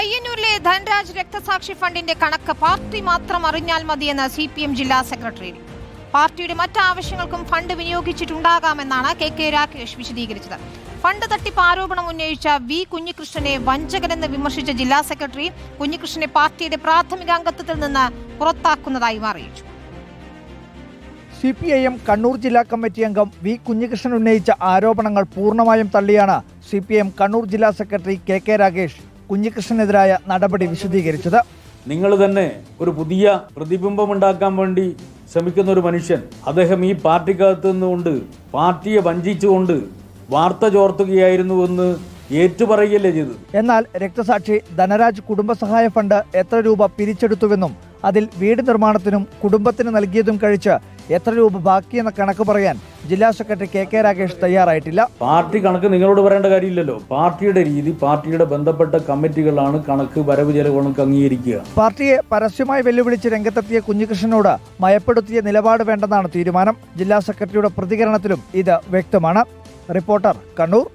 പയ്യന്നൂരിലെ ധനരാജ് രക്തസാക്ഷി ഫണ്ടിന്റെ കണക്ക് പാർട്ടി മാത്രം അറിഞ്ഞാൽ മതിയെന്ന് സി പി എം ജില്ലാ സെക്രട്ടറി. പാർട്ടിയുടെ മറ്റ് ആവശ്യങ്ങൾക്കും ഫണ്ട് വിനിയോഗിച്ചിട്ടുണ്ടാകാമെന്നാണ് കെ കെ രാകേഷ് വിശദീകരിച്ചത്. ഫണ്ട് തട്ടിപ്പ് ആരോപണം ഉന്നയിച്ച വി കുഞ്ഞികൃഷ്ണനെ വഞ്ചകനെന്ന് വിമർശിച്ച ജില്ലാ സെക്രട്ടറി കുഞ്ഞികൃഷ്ണനെ പാർട്ടിയുടെ പ്രാഥമിക അംഗത്വത്തിൽ നിന്ന് പുറത്താക്കുന്നതായും അറിയിച്ചു. C P I M Kannur ജില്ലാ കമ്മിറ്റി അംഗം വി കുഞ്ഞികൃഷ്ണൻ ഉന്നയിച്ച ആരോപണങ്ങൾ പൂർണമായും തള്ളിയാണ് സി പി എം കണ്ണൂർ ജില്ലാ സെക്രട്ടറി കെ കെ രാഗേഷ് കുഞ്ഞികൃഷ്ണനെതിരായ നടപടി വിശദീകരിച്ചത്. നിങ്ങൾ തന്നെ ഒരു പുതിയ പ്രതിബിംബം ഉണ്ടാക്കാൻ വേണ്ടി ശ്രമിക്കുന്ന ഒരു മനുഷ്യൻ അദ്ദേഹം ഈ പാർട്ടിക്കകത്ത് നിന്നുകൊണ്ട് പാർട്ടിയെ വഞ്ചിച്ചുകൊണ്ട് വാർത്ത ചോർത്തുകയായിരുന്നുവെന്ന് ഏറ്റുപറയുകയല്ലേ ചെയ്തു എന്നാൽ രക്തസാക്ഷി ധനരാജ് കുടുംബസഹായ ഫണ്ട് എത്ര രൂപ പിരിച്ചെടുത്തുവെന്നും അതിൽ വീട് നിർമ്മാണത്തിനും കുടുംബത്തിന് നൽകിയതും കഴിച്ച് എത്ര രൂപ ബാക്കിയെന്ന കണക്ക് പറയാൻ ജില്ലാ സെക്രട്ടറി കെ കെ രാഗേഷ് തയ്യാറായിട്ടില്ല. പാർട്ടി കണക്ക് നിങ്ങളോട് പറയേണ്ട കാര്യമില്ലല്ലോ. പാർട്ടിയുടെ രീതി പാർട്ടിയുടെ ബന്ധപ്പെട്ട കമ്മിറ്റികളാണ് കണക്ക് വരവ് ചെലവ് കണക്ക് അംഗീകരിക്കുക. പാർട്ടിയെ പരസ്യമായി വെല്ലുവിളിച്ച് രംഗത്തെത്തിയ കുഞ്ഞികൃഷ്ണനോട് മയപ്പെടുത്തിയ നിലപാട് വേണ്ടെന്നാണ് തീരുമാനം. ജില്ലാ സെക്രട്ടറിയുടെ പ്രതികരണത്തിലും ഇത് വ്യക്തമാണ്. റിപ്പോർട്ടർ കണ്ണൂർ.